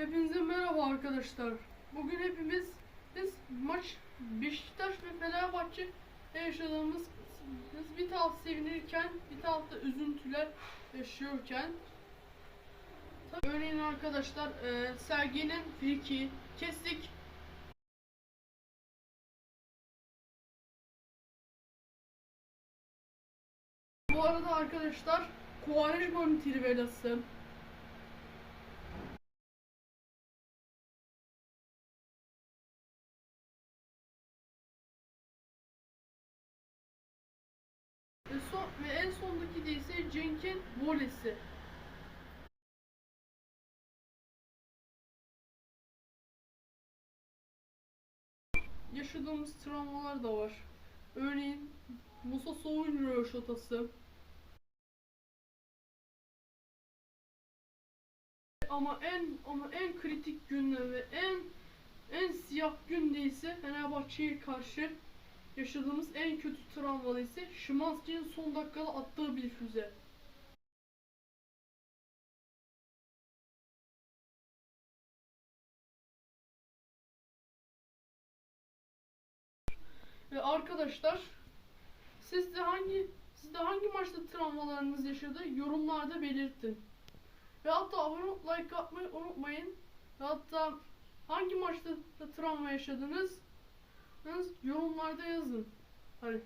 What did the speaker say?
Hepinize merhaba arkadaşlar. Bugün hepimiz biz maç Beşiktaş ve Fenerbahçe yaşadığımız biz bir taraf sevinirken bir tarafta üzüntüler yaşıyorken Tabii örneğin arkadaşlar e, Sergen'in friki kestik. Bu arada arkadaşlar Quaresma'nın trivelası Ve, en sondaki de ise Cenk'in volesi. Yaşadığımız travmalar da var. Örneğin Musa Soğun röşatası. Ama en ama en kritik günde ve en en siyah günde ise Fenerbahçe'ye karşı yaşadığımız en kötü travmalı ise Şimanski'nin son dakikada attığı bir füze. Ve arkadaşlar siz de hangi siz de hangi maçta travmalarınız yaşadı yorumlarda belirtin. Ve hatta abone like atmayı unutmayın. Ve hatta hangi maçta travma yaşadınız? Yalnız yorumlarda yazın. Hadi